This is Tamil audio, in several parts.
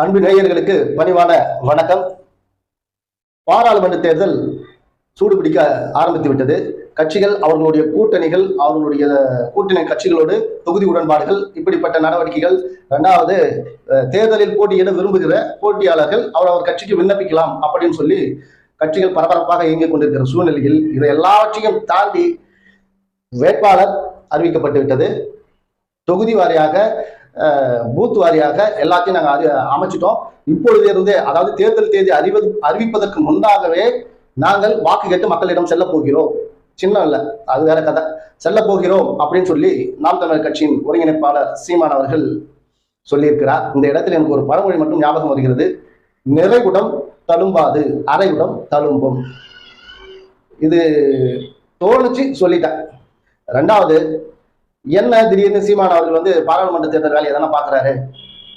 அன்பு நேயர்களுக்கு பணிவான வணக்கம். பாராளுமன்ற தேர்தல் சூடுபிடிக்க ஆரம்பித்து விட்டது. கட்சிகள் அவர்களுடைய கூட்டணிகள் அவர்களுடைய கூட்டணி கட்சிகளோடு தொகுதி உடன்பாடுகள் இப்படிப்பட்ட நடவடிக்கைகள் இரண்டாவது தேர்தலில் போட்டியிட விரும்புகிற போட்டியாளர்கள் அவரவர் கட்சிக்கு விண்ணப்பிக்கலாம் அப்படின்னு சொல்லி கட்சிகள் பரபரப்பாக இயங்கிக் கொண்டிருக்கிற சூழ்நிலையில் இதை எல்லாவற்றையும் தாண்டி வேட்பாளர் அறிவிக்கப்பட்டு விட்டது. தொகுதி வாரியாக பூத் வாரியாக எல்லாத்தையும் நாங்கள் அறி அமைச்சிட்டோம். இப்பொழுது இருந்தே அதாவது தேர்தல் தேதி அறிவது அறிவிப்பதற்கு முன்பாகவே நாங்கள் வாக்கு கேட்டு மக்களிடம் செல்ல போகிறோம். சின்னம் இல்லை அது வேற கதை. செல்ல போகிறோம் அப்படின்னு சொல்லி நாம் தமிழர் கட்சியின் ஒருங்கிணைப்பாளர் சீமான் அவர்கள் சொல்லியிருக்கிறார். இந்த இடத்துல எனக்கு ஒரு பழமொழி மட்டும் ஞாபகம் வருகிறது. நிறைகுடம் தழும்பாது அரைகுடம் தழும்பும். இது தோணுச்சு சொல்லிட்டேன். ரெண்டாவது என்ன திடீர்னு சீமான் அவர்கள் வந்து பாராளுமன்ற தேர்தல் வேலையை தானே பாக்குறாரு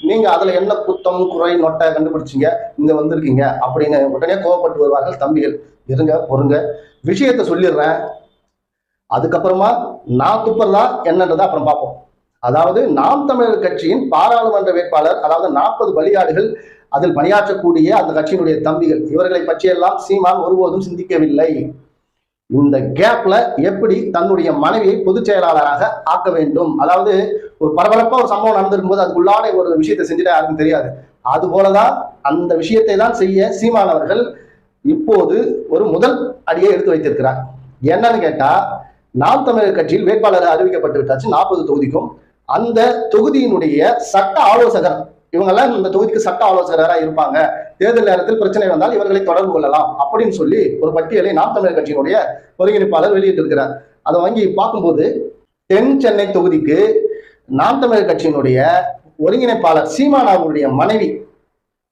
நீங்க அதுல என்ன குத்தம் குறை நொட்டை கண்டுபிடிச்சிங்க? இங்க வந்திருக்கீங்க அப்படின்னு உடனே கோவப்பட்டு வருவார்கள் தம்பிகள். இருங்க பொறுங்க. விஷயத்த சொல்லிடுறேன். அதுக்கப்புறமா நான் துப்பறதா என்னன்றதை அப்புறம் பார்ப்போம். அதாவது நாம் தமிழர் கட்சியின் பாராளுமன்ற வேட்பாளர் அதாவது நாற்பது பலியாடுகள் அதில் பணியாற்றக்கூடிய அந்த கட்சியினுடைய தம்பிகள். இவர்களை பற்றியெல்லாம் சீமான் ஒருபோதும் சிந்திக்கவில்லை. இந்த கேப்ல எப்படி தன்னுடைய மனைவியை பொதுச் செயலாளராக ஆக்க வேண்டும்? அதாவது ஒரு பரபரப்பா ஒரு சம்பவம் நடந்திருக்கும் போது அதுக்குள்ளான ஒரு விஷயத்தை செஞ்சுட்டா யாருக்கும் தெரியாது. அது போலதான் அந்த விஷயத்தை தான் செய்ய சீமான் அவர்கள் இப்போது ஒரு முதல் அடியை எடுத்து வைத்திருக்கிறார். என்னன்னு கேட்டா நாம் தமிழர் கட்சியில் வேட்பாளர் அறிவிக்கப்பட்டு விட்டாச்சு நாற்பது தொகுதிக்கும். அந்த தொகுதியினுடைய சட்ட ஆலோசகர் இவங்கெல்லாம் இந்த தொகுதிக்கு சட்ட ஆலோசகராக இருப்பாங்க. தேர்தல் நேரத்தில் பிரச்சனை வந்தால் இவர்களை தொடர்பு கொள்ளலாம் அப்படின்னு சொல்லி ஒரு பட்டியலை நாம் தமிழர் கட்சியினுடைய ஒருங்கிணைப்பாளர் வெளியிட்டிருக்கிறார். அதை வாங்கி பார்க்கும்போது தென் சென்னை தொகுதிக்கு நாம் தமிழர் கட்சியினுடைய ஒருங்கிணைப்பாளர் சீமான் அவர்களுடைய மனைவி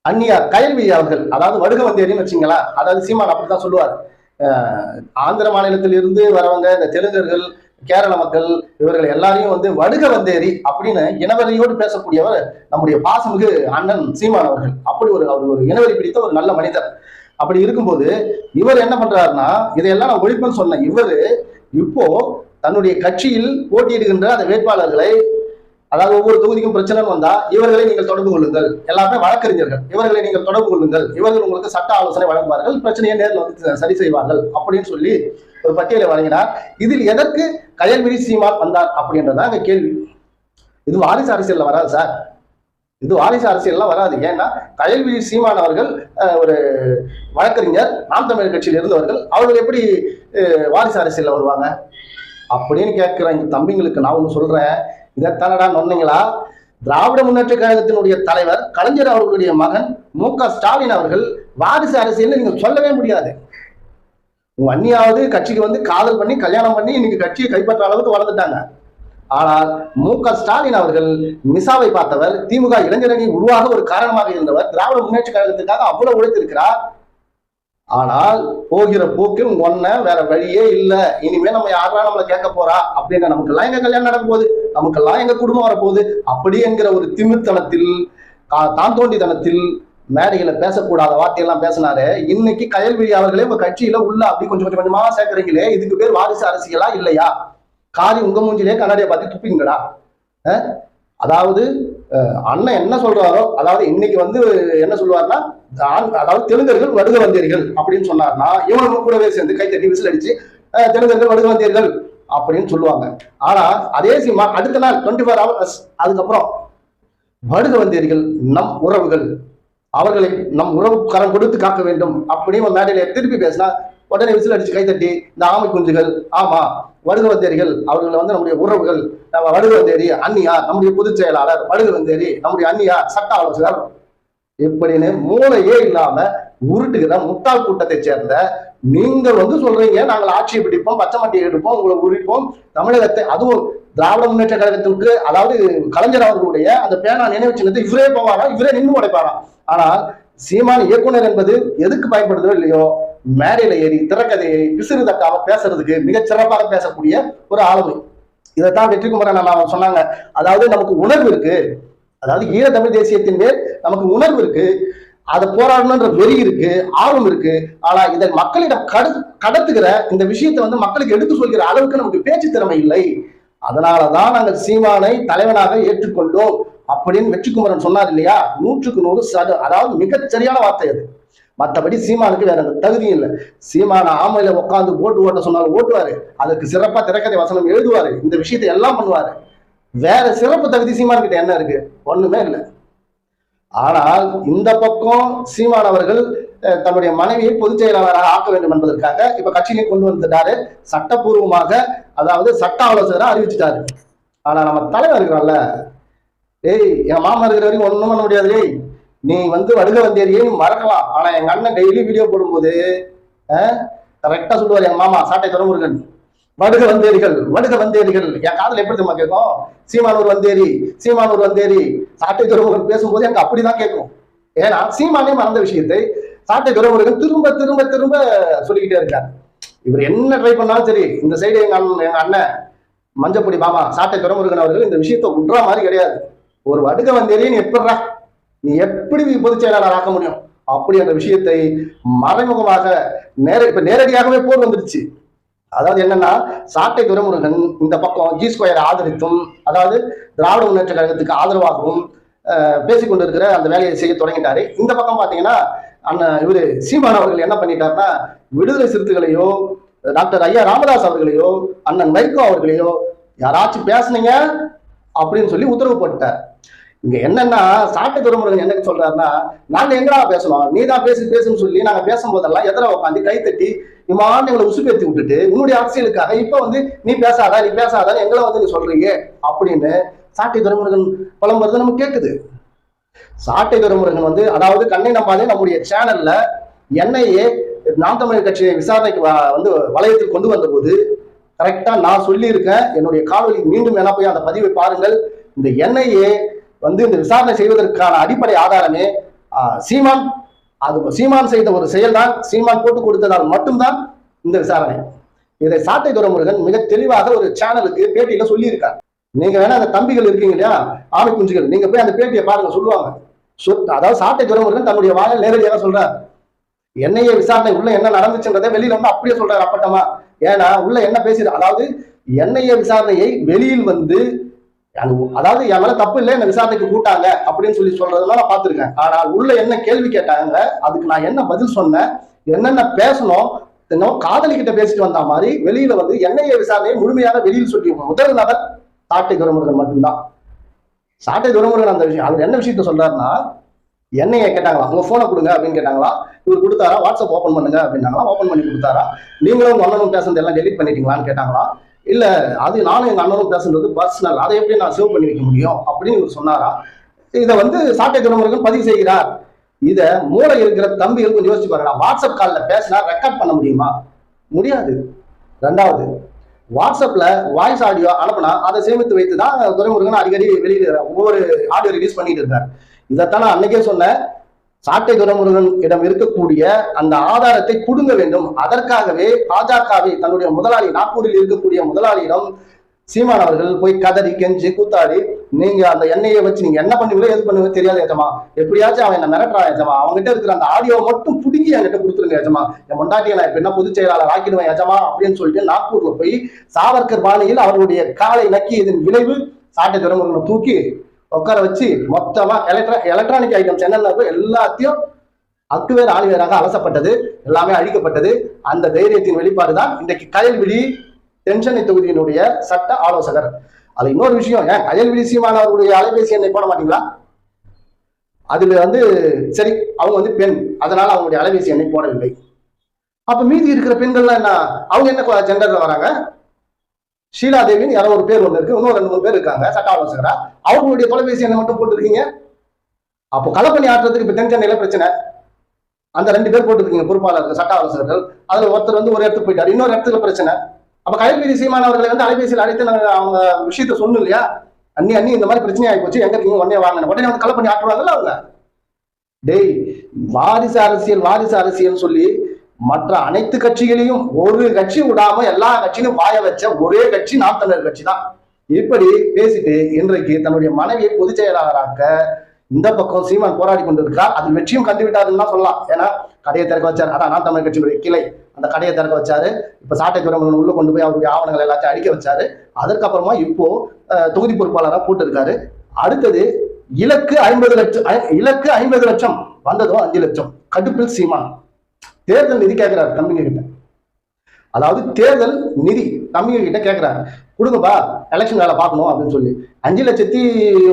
அந்நியா கயல்வி அவர்கள் அதாவது வடுக வந்தேரின்னு வச்சுங்களா அதாவது சீமான் அப்படித்தான் சொல்லுவார். ஆந்திர மாநிலத்தில் இருந்து வரவங்க இந்த தெலுங்கர்கள் கேரள மக்கள் இவர்கள் எல்லாரையும் வந்து வடுக வந்தேரி அப்படின்னு இனவெறியோடு பேசக்கூடியவர் நம்முடைய பாசமிகு அண்ணன் சீமான் அவர்கள். அப்படி ஒரு அவர் ஒரு இனவெறி பிடித்த ஒரு நல்ல மனிதர். அப்படி இருக்கும்போது இவர் என்ன பண்றாருன்னா இதையெல்லாம் நான் ஒழிப்புன்னு சொன்னேன். இவர் இப்போ தன்னுடைய கட்சியில் போட்டியிடுகின்ற அந்த வேட்பாளர்களை அதாவது ஒவ்வொரு தொகுதிக்கும் பிரச்சனை வந்தா இவர்களை நீங்கள் தொடர்பு கொள்ளுங்கள். எல்லாமே வழக்கறிஞர்கள். இவர்களை நீங்கள் தொடர்பு கொள்ளுங்கள். இவர்கள் உங்களுக்கு சட்ட ஆலோசனை வழங்குவார்கள். பிரச்சனையை நேரில் வந்து சரி செய்வார்கள் அப்படின்னு சொல்லி ஒரு பட்டியலை வழங்கினார். இதில் எதற்கு கயல்விழி சீமான் வந்தார் அப்படின்றதான் அங்கே கேள்வி. இது வாரிசு அரசியல்ல வராது சார். இது வாரிசு அரசியல்லாம் வராது. ஏன்னா கயல்விழி சீமான் அவர்கள் ஒரு வழக்கறிஞர் நாம் தமிழர் கட்சியில் இருந்தவர்கள் அவர்கள் எப்படி வாரிசு அரசியல்ல வருவாங்க? அப்படின்னு கேட்கிற எங்கள் தம்பிங்களுக்கு நான் ஒன்று சொல்றேன். இதைத்தானடா நொன்னீங்களா? திராவிட முன்னேற்ற கழகத்தினுடைய தலைவர் கலைஞர் அவர்களுடைய மகன் மு க ஸ்டாலின் அவர்கள் வாரிசு அரசியல் நீங்க சொல்லவே முடியாது. உங்க அண்ணியாவது கட்சிக்கு வந்து காதல் பண்ணி கல்யாணம் பண்ணி இன்னைக்கு கட்சியை கைப்பற்ற அளவுக்கு வளர்ந்துட்டாங்க. ஆனால் மு க ஸ்டாலின் அவர்கள் மிசாவை பார்த்தவர் திமுக இளைஞரணி உருவாக ஒரு காரணமாக இருந்தவர் திராவிட முன்னேற்ற கழகத்துக்காக அவ்வளவு உழைத்திருக்கிறார். ஆனால் போகிற போக்கில் ஒன்ன வேற வழியே இல்லை. இனிமே நம்ம யாரா நம்மளை கேட்க போறா? அப்படின்னு நமக்கெல்லாம் எங்க கல்யாணம் நடக்க போகுது? நமக்கெல்லாம் எங்க குடும்பம் வரப்போகுது? அப்படி என்கிற ஒரு திமித்தனத்தில் தான் தோண்டித்தனத்தில் மேடையில பேசக்கூடாத வார்த்தையெல்லாம் பேசினாரு. இன்னைக்கு கயல்விழி அவர்களே உங்க கட்சியில உள்ள அப்படி கொஞ்சம் கொஞ்சம் கொஞ்சமா சேர்க்கறீங்களே இதுக்கு பேர் வாரிசு அரசியலா இல்லையா? காரி உங்க மூஞ்சிலே கண்ணாடியை பார்த்து துப்பிங்களா அதாவது அண்ணன் என்ன சொல்றாரோ அதாவது இன்னைக்கு வந்து என்ன சொல்லுவாருன்னா அதாவது தெலுங்கர்கள் வருக வந்தீர்கள் அப்படின்னு சொன்னார்னா இவங்க கூடவே சேர்ந்து கை தட்டி விசில் அடிச்சு தெலுங்கர்கள் வருக வந்தீர்கள் அப்படின்னு சொல்லுவாங்க. ஆனா அதே சினிமா அடுத்த நாள் டுவெண்ட்டி ஃபோர் ஹவர்ஸ் அதுக்கப்புறம் வருக வந்தீர்கள் நம் உறவுகள் அவர்களை நம் உறவு கரம் கொடுத்து காக்க வேண்டும் அப்படின்னு ஒரு மேடையில திருப்பி பேசினா உடனே விசில் அடிச்சு கைத்தட்டி இந்த ஆமை குஞ்சுகள் ஆமா வடுகவந்தேரிகள் அவர்களை வந்து நம்முடைய உறவுகள் நம்ம வடுகவந்தேரி வந்தேரி அந்நியா நம்முடைய பொதுச் செயலாளர் வடுகவந்தேரி நம்முடைய அந்நியா சட்ட ஆலோசகர். இப்படின்னு மூளையே இல்லாம உருட்டுகிற முட்டாள் கூட்டத்தை சேர்ந்த நீங்கள் வந்து சொல்றீங்க நாங்கள் ஆட்சியை பிடிப்போம் பச்சை மட்டியை எடுப்போம் உங்களை உரிப்போம் தமிழகத்தை அதுவும் திராவிட முன்னேற்ற கழகத்திற்கு அதாவது கலைஞர் அவர்களுடைய அந்த பேனா நினைவு சின்னத்தை இவரே போவாராம் இவரே நின்று உடைப்பாராம் ஆனால் சீமான் இயக்குனர் என்பது எதுக்கு பயன்படுதோ இல்லையோ? மேடையில ஏறி திறக்கதையை பிசிறு தட்டாம பேசுறதுக்கு மிகச் சிறப்பாக பேசக்கூடிய ஒரு ஆளுமை. இதைத்தான் வெற்றிக்குமரன் அண்ணா சொன்னாங்க. அதாவது நமக்கு உணர்வு இருக்கு. அதாவது ஈழ தமிழ் தேசியத்தின் மேல் நமக்கு உணர்வு இருக்கு. அதை போராடணுன்ற வெறி இருக்கு ஆர்வம் இருக்கு. ஆனா இதை மக்களிடம் கடு கடத்துகிற இந்த விஷயத்தை வந்து மக்களுக்கு எடுத்து சொல்கிற அளவுக்கு நமக்கு பேச்சு திறமை இல்லை. அதனாலதான் நாங்கள் சீமானை தலைவனாக ஏற்றுக்கொண்டோம் அப்படின்னு வெற்றிக்குமரன் சொன்னார் இல்லையா? நூற்றுக்கு நூறு சத அதாவது மிகச்சரியான வார்த்தை அது. மற்றபடி சீமானுக்கு வேற அந்த தகுதியும் இல்லை. சீமான ஆமையில உட்காந்து ஓட்டு ஓட்ட சொன்னாலும் ஓட்டுவாரு. அதுக்கு சிறப்பா திரைக்கதை வசனம் எழுதுவாரு. இந்த விஷயத்தை எல்லாம் பண்ணுவாரு. வேற சிறப்பு தகுதி சீமான் கிட்ட என்ன இருக்கு? ஒண்ணுமே இல்லை. ஆனால் இந்த பக்கம் சீமான் அவர்கள் தன்னுடைய மனைவியை பொதுச் செயலாளராக ஆக்க வேண்டும் என்பதற்காக இப்ப கட்சியிலே கொண்டு வந்துட்டாரு. சட்டப்பூர்வமாக அதாவது சட்ட ஆலோசகரை அறிவிச்சிட்டாரு. ஆனா நம்ம தலைவர் இருக்கிறோம்ல டேய் என் மாமா இருக்கிற வரைக்கும் ஒண்ணும் பண்ண முடியாது. டேய் நீ வந்து வருக வந்தேரியே மறக்கலாம். ஆனா எங்க அண்ணன் டெய்லி வீடியோ போடும்போது கரெக்டா சொல்லுவார் என் மாமா சாட்டை துறமுருகன். வடுக வந்தேரிகள் வடுக வந்தேரிகள் என் காதல் எப்படி தெரியுமா கேட்கும்? சீமானூர் வந்தேரி சீமானூர் வந்தேரி. சாட்டை துறமுருகன் பேசும்போது எனக்கு அப்படிதான் கேட்கும். ஏன்னா சீமானே மறந்த விஷயத்தை சாட்டை துறமுருகன் திரும்ப திரும்ப திரும்ப சொல்லிக்கிட்டே இருக்காரு. இவர் என்ன ட்ரை பண்ணாலும் சரி இந்த சைடு எங்க அண்ணன் எங்க அண்ணன் மஞ்சப்பொடி மாமா சாட்டை துறமுருகன் அவர்கள் இந்த விஷயத்தை விட்ற மாதிரி கிடையாது. ஒரு வடுக வந்தேரியை நீ எப்படிடா நீ எப்படி பொதுச் செயலாளர் ஆக்க முடியும்? அப்படி என்ற விஷயத்தை மறைமுகமாக நேர இப்ப நேரடியாகவே போர் வந்துடுச்சு. அதாவது என்னன்னா சாட்டை துரைமுருகன் இந்த பக்கம் ஜி ஸ்கொயர் ஆதரித்தும் அதாவது திராவிட முன்னேற்ற கழகத்துக்கு ஆதரவாகவும் பேசிக்கொண்டிருக்கிற அந்த வேலையை செய்ய தொடங்கிட்டாரு. இந்த பக்கம் பாத்தீங்கன்னா அண்ணன் இவரு சீமான் அவர்கள் என்ன பண்ணிட்டாருன்னா விடுதலை சிறுத்தைகளையோ டாக்டர் ஐயா ராமதாஸ் அவர்களையோ அண்ணன் வைகோ அவர்களையோ யாராச்சும் பேசுனீங்க அப்படின்னு சொல்லி உத்தரவு போட்டார் இங்க என்னன்னா சாட்டை துறைமுருகன் என்ன சொல்றாருன்னா நாங்க எங்கடா பேசணும்? நீ தான் பேசி பேசுன்னு சொல்லி நாங்க பேசும்போதெல்லாம் எதிர உட்காந்து கை தட்டி இம்மாண்டு எங்களை உசுப்பேத்தி விட்டுட்டு உன்னுடைய அரசியலுக்காக இப்ப வந்து நீ பேசாத நீ பேசாத எங்களை வந்து நீ சொல்றீங்க அப்படின்னு சாட்டை துறைமுருகன் புலம்புறது நமக்கு கேக்குது. சாட்டை துறைமுருகன் வந்து அதாவது கண்ணை நம்பாதே நம்முடைய சேனல்ல என்ஐஏ நாம் தமிழர் கட்சியை விசாரணைக்கு வந்து வளையத்தில் கொண்டு வந்த போது கரெக்டா நான் சொல்லியிருக்கேன். என்னுடைய காணொலி மீண்டும் என போய் அந்த பதிவை பாருங்கள். இந்த என்ஐஏ வந்து இந்த விசாரணை செய்வதற்கான அடிப்படை ஆதாரமே ஆஹ், சீமான். அது சீமான் செய்த ஒரு செயல்தான். சீமான் போட்டு கொடுத்ததால் மட்டும்தான் இந்த விசாரணை. இதை சாட்டை துறைமுருகன் மிக தெளிவாக ஒரு சேனலுக்கு பேட்டியில சொல்லியிருக்கார். நீங்க வேணா அந்த தம்பிகள் இருக்கீங்க இல்லையா? ஆமை குஞ்சுகள். நீங்க போய் அந்த பேட்டியை பாருங்க சொல்லுவாங்க. அதாவது சாட்டை துரைமுருகன் தன்னுடைய வாயில் நேரடியாக சொல்றார். என்னைய விசாரணை உள்ள என்ன நடந்துச்சுன்றதை வெளியில வந்து அப்படியே சொல்றாரு அப்பட்டமா. ஏன்னா உள்ள என்ன பேசுது அதாவது என்னைய விசாரணையை வெளியில் வந்து அதாவது என் மேல தப்பு இல்லை என்ன விசாரணைக்கு கூட்டாங்க அப்படின்னு சொல்லி சொல்றதெல்லாம் நான் பார்த்திருக்கேன். ஆனா உள்ள என்ன கேள்வி கேட்டாங்க அதுக்கு நான் என்ன பதில் சொன்னேன் என்னென்ன பேசணும் காதலிக்கிட்ட பேசிட்டு வந்த மாதிரி வெளியில வந்து என்னைய விசாரணையை முழுமையாக வெளியில் சொல்லி முதல் நபர் சாட்டை துரைமுருகன் மட்டும்தான். சாட்டை துரைமுருகன் அந்த விஷயம் அவர் என்ன விஷயத்த சொல்றாருன்னா என்னைய கேட்டாங்களா? உங்க போனை கொடுங்க அப்படின்னு கேட்டாங்களா? இவர் கொடுத்தாரா? வாட்ஸ்அப் ஓபன் பண்ணுங்க அப்படின்னாங்களா? ஓபன் பண்ணி கொடுத்தாரா? நீங்களும் உங்க அண்ணனும் பேசுறது எல்லாம் டெலிட் பண்ணிட்டீங்களான்னு கேட்டாங்களா? இல்ல அது நானும் எங்க அண்ணனும் பேசுறது பர்சனல் அதை எப்படி நான் சேவ் பண்ணி வைக்க முடியும் அப்படின்னு இவர் சொன்னாரா? இதை வந்து சாட்டை துறைமுருகன் பதிவு செய்கிறார். இத மூளை இருக்கிற தம்பிகள் கொஞ்சம் யோசிச்சு பாருங்க வாட்ஸ்அப் காலில் பேசினா ரெக்கார்ட் பண்ண முடியுமா? முடியாது. ரெண்டாவது வாட்ஸ்அப்ல வாய்ஸ் ஆடியோ அனுப்புனா அதை சேமித்து வைத்து தான் துரைமுருகன் அடிக்கடி வெளியிடுற ஒவ்வொரு ஆடியோ ரிலீஸ் பண்ணிட்டு இருக்காரு. இதைத்தான் நான் அன்னைக்கே சொன்னேன். சாட்டை துரைமுருகன் இடம் இருக்கக்கூடிய அந்த ஆதாரத்தை புடுங்க வேண்டும். அதற்காகவே பாஜகவை தன்னுடைய முதலாளி நாக்பூரில் இருக்கக்கூடிய முதலாளியிடம் சீமான் அவர்கள் போய் கதறி கெஞ்சி கூத்தாடி நீங்க அந்த எண்ணெயை வச்சு நீங்க என்ன பண்ணுவீங்களோ எது பண்ணுவீங்க தெரியாது ஏஜமா எப்படியாச்சும் அவன் என்ன மிரட்டுறான் ஏஜமா அவங்ககிட்ட இருக்கிற அந்த ஆடியோ மட்டும் புடுங்கி என்கிட்ட கொடுத்துருங்க ஏஜமா என் முண்டாட்டியை நான் இப்ப என்ன பொதுச் செயலாளர் ஆக்கிடுவேன் ஏஜமா அப்படின்னு சொல்லிட்டு நாக்பூர்ல போய் சாவர்கர் பாணியில் அவருடைய காலை நக்கி இதன் விளைவு சாட்டை துறைமுருகனை தூக்கி உட்கார வச்சு மொத்தமா எலக்ட்ரா எலக்ட்ரானிக் ஐட்டம்ஸ் என்னென்ன எல்லாத்தையும் அக்குவேர் ஆணிவேராக அலசப்பட்டது. எல்லாமே அழிக்கப்பட்டது. அந்த தைரியத்தின் வெளிப்பாடு தான் இன்றைக்கு கயல்விழி தென்சென்னை தொகுதியினுடைய சட்ட ஆலோசகர். அது இன்னொரு விஷயம் ஏன் கயல்விழி சீமான் அலைபேசி எண்ணை போட மாட்டீங்களா? அதுல வந்து சரி அவங்க வந்து பெண் அதனால அவங்களுடைய அலைபேசி எண்ணை போடவில்லை. அப்ப மீதி இருக்கிற பெண்கள்லாம் என்ன? அவங்க என்ன ஜெண்டர்ல வராங்க? ஷீலா தேவின்னு யாரோ ஒரு பேர் ஒண்ணு இருக்கு இன்னும் ரெண்டு மூணு பேர் இருக்காங்க சட்ட ஆலோசகரா? அவங்களுடைய தொலைபேசி எண்ணை மட்டும் போட்டுருக்கீங்க? அப்போ கலப்பணி ஆற்றுறதுக்கு இப்ப தென் சென்னையில பிரச்சனை. அந்த ரெண்டு பேர் போட்டுருக்கீங்க பொறுப்பாளர்கள் சட்ட ஆலோசகர்கள். அதுல ஒருத்தர் வந்து ஒரு இடத்துக்கு போயிட்டாரு இன்னொரு இடத்துல பிரச்சனை. அப்ப கைல்வீதி சீமான் அவர்களை வந்து அலைபேசியில் அழைத்து நாங்க அவங்க விஷயத்த சொன்னோம் இல்லையா? அண்ணி அண்ணி இந்த மாதிரி பிரச்சனை ஆகி போச்சு. எங்க இருக்கீங்க? உடனே வாங்க உடனே வந்து கலை பண்ணி ஆட்டுவாங்கல்ல அவங்க. டேய் வாரிசு அரசியல் வாரிசு அரசியல் சொல்லி மற்ற அனைத்து கட்சிகளையும் ஒரு கட்சி விடாம எல்லா கட்சியிலும் வாய வச்ச ஒரே கட்சி நாம் தமிழர் கட்சி தான் இப்படி பேசிட்டு இன்றைக்கு தன்னுடைய மனைவியை பொதுச் செயலாளராக இந்த பக்கம் சீமான் போராடி கொண்டிருக்கிறார் அதில் வெற்றியும் கண்டுவிட்டாருன்னு தான் சொல்லலாம். ஏன்னா கடையை திறக்க வச்சார். அதான் நான் தமிழ் கட்சியினுடைய கிளை. அந்த கடையை திறக்க வச்சாரு. இப்ப சாட்டை துறைமுகன் உள்ள கொண்டு போய் அவருடைய ஆவணங்கள் எல்லாத்தையும் அடிக்க வச்சாரு. அதற்கப்புறமா இப்போ தொகுதி பொறுப்பாளராக போட்டிருக்காரு. அடுத்தது இலக்கு ஐம்பது லட்சம் ஐ- இலக்கு ஐம்பது லட்சம் வந்ததும் அஞ்சு லட்சம். கடுப்பில் சீமான். தேர்தல் நிதி கேட்கிறாரு தம்பிங்க கிட்ட. அதாவது தேர்தல் நிதி தம்பிங்க கிட்ட கேட்கிறாரு. கொடுங்கப்பா எலெக்ஷன் வேலை பார்க்கணும் அப்படின்னு சொல்லி. அஞ்சு லட்சத்தி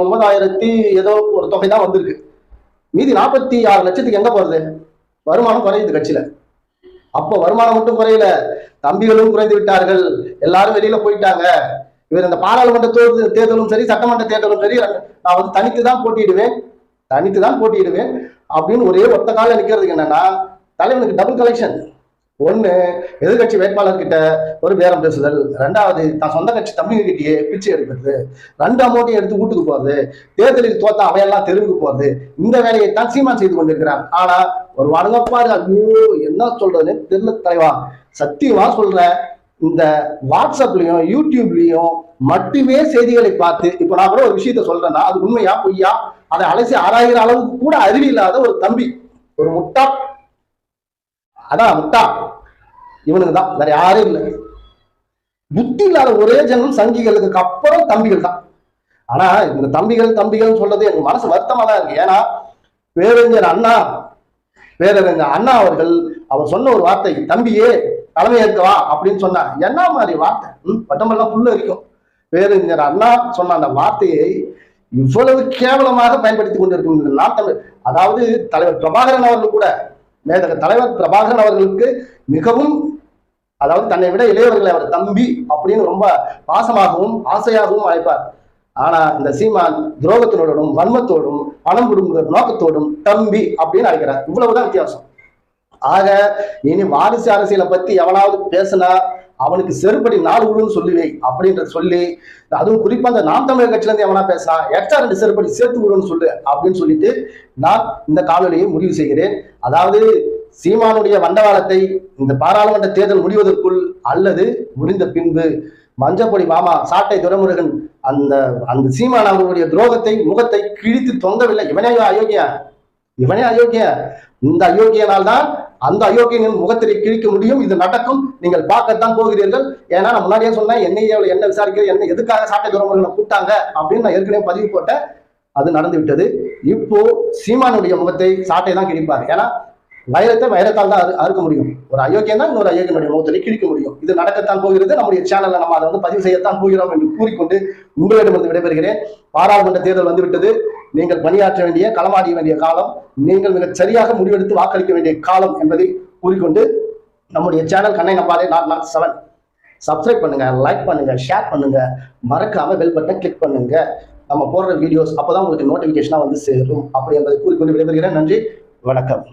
ஒன்பதாயிரத்தி ஏதோ ஒரு தொகை தான் வந்திருக்கு. மீதி நாற்பத்தி ஆறு லட்சத்துக்கு எங்கே போகிறது வருமானம் குறையுது கட்சியில். அப்போ வருமானம் மட்டும் குறையல. தம்பிகளும் குறைந்து விட்டார்கள். எல்லாரும் வெளியில போயிட்டாங்க. இவர் இந்த பாராளுமன்ற தேர்தலும் சரி சட்டமன்ற தேர்தலும் சரி நான் வந்து தனித்து தான் போட்டியிடுவேன். தனித்து தான் போட்டியிடுவேன். அப்படின்னு ஒரே ஒத்த காலம் நிற்கிறதுக்கு என்னன்னா தலைவனுக்கு டபுள் கலெக்ஷன் ஒன்று எதிர்கட்சி வேட்பாளர்கிட்ட ஒரு பேரம் பேசுதல். ரெண்டாவது தான் சொந்த கட்சி தம்பிங்க பிச்சை எடுக்கிறது. ரெண்டு அமௌண்ட்டையும் எடுத்து வீட்டுக்கு போகிறது தேர்தலில் தோத்தா அவையெல்லாம் தெருவுக்கு போகிறது இந்த வேலையை தான் சீமான் செய்து கொண்டிருக்கிறார். ஆனால் ஒரு வணங்கப்பாரு ஐயோ என்ன சொல்றதுன்னு தெரியல தலைவா. சத்தியமா சொல்றேன் இந்த வாட்ஸ்அப்லயும் யூடியூப்லயும் மட்டுமே செய்திகளை பார்த்து இப்போ நான் கூட ஒரு விஷயத்த சொல்றேன்னா அது உண்மையா பொய்யா? அதை அலசி ஆராய்கிற அளவுக்கு கூட அறிவு இல்லாத ஒரு தம்பி ஒரு முட்டா அதான் முட்டா. இவனுக்கு தான் வேற யாரும் இல்லை. புத்தி இல்லாத ஒரே ஜனம் சங்கிகளுக்கு அப்புறம் தம்பிகள் தான் ஆனா இந்த தம்பிகள் தம்பிகள் சொல்றது எனக்கு மனசு வருத்தமா தான் இருக்கு. ஏன்னா பேரறிஞர் அண்ணா பேரறிஞர் அண்ணா அவர்கள் அவர் சொன்ன ஒரு வார்த்தை தம்பியே தலைமை ஏற்கவா அப்படின்னு சொன்னார் என்ன மாதிரி வார்த்தை? ம், பட்டமெல்லாம் புல்ல இருக்கும் பேரறிஞர் அண்ணா சொன்ன அந்த வார்த்தையை இவ்வளவு கேவலமாக பயன்படுத்தி கொண்டிருக்கும் இந்த தமிழ். அதாவது தலைவர் பிரபாகரன் அவர்கள் கூட மேதக தலைவர் பிரபாகரன் அவர்களுக்கு மிகவும் அதாவது தன்னை விட இளையவர்களை அவர் தம்பி அப்படின்னு ரொம்ப பாசமாகவும் ஆசையாகவும் அழைப்பார். ஆனா இந்த சீமான் துரோகத்தினோடும் வன்மத்தோடும் பணம் கொடுங்கிற நோக்கத்தோடும் தம்பி அப்படின்னு அழைக்கிறார். இவ்வளவுதான் வித்தியாசம். ஆக இனி வாரிசு அரசியலை பத்தி எவனாவது பேசினா அவனுக்கு செருப்படி நாலு விடுன்னு சொல்லுவே அப்படின்றத சொல்லி. அதுவும் குறிப்பா அந்த நாம் தமிழர் கட்சியிலேருந்து எவனா பேசினா எக்ஸ்ட்ரா ரெண்டு செருப்படி சேர்த்து விடுன்னு சொல்லு அப்படின்னு சொல்லிட்டு நான் இந்த காணொலியை முடிவு செய்கிறேன். அதாவது சீமானுடைய வண்டவாளத்தை இந்த பாராளுமன்ற தேர்தல் முடிவதற்குள் அல்லது முடிந்த பின்பு மஞ்சப்பொடி மாமா சாட்டை துரைமுருகன் அந்த அந்த சீமான் அவர்களுடைய துரோகத்தை முகத்தை கிழித்து தொங்கவில்லை. இவனே அயோக்கியா இவனே அயோக்கிய இந்த அயோக்கியனால் தான் அந்த அயோக்கியனின் முகத்திரை கிழிக்க முடியும். இது நடக்கும். நீங்கள் பார்க்கத்தான் போகிறீர்கள். ஏன்னா நான் முன்னாடியே சொன்னேன் என்ஐஏவில் என்ன விசாரிக்க என்ன எதுக்காக சாட்டை துறைமுருகனை கூப்பிட்டாங்க அப்படின்னு நான் ஏற்கனவே பதிவு போட்டேன். அது நடந்து விட்டது இப்போ சீமானுடைய முகத்தை சாட்டை தான் கிழிப்பார். ஏன்னா வைரத்தை வைரத்தால் தான் அறு- அறுக்க முடியும். ஒரு அயோக்கியம் தான் இன்னொரு அயோக்கியனுடைய முகத்திலே கிழிக்க முடியும். இது நடக்கத்தான் போகிறது. நம்முடைய சேனல்ல நம்ம அதை வந்து பதிவு செய்யத்தான் போகிறோம் என்று கூறிக்கொண்டு உங்களிடமிருந்து விடைபெறுகிறேன். பாராளுமன்ற தேர்தல் வந்துவிட்டது. நீங்கள் பணியாற்ற வேண்டிய களமாடிய வேண்டிய காலம் நீங்கள் மிக சரியாக முடிவெடுத்து வாக்களிக்க வேண்டிய காலம் என்பதை கூறிக்கொண்டு நம்முடைய சேனல் கண்ணை நம்பாலே நாட் நாட் செவன். சப்ஸ்கிரைப் பண்ணுங்க லைக் பண்ணுங்க ஷேர் பண்ணுங்க மறக்காம பெல் பட்டன் கிளிக் பண்ணுங்க. நம்ம போடுற வீடியோஸ் அப்போதான் உங்களுக்கு நோட்டிஃபிகேஷனாக வந்து சேரும். அப்படி என்பதை கூறிக்கொண்டு விடைபெறுகிறேன். நன்றி வணக்கம்.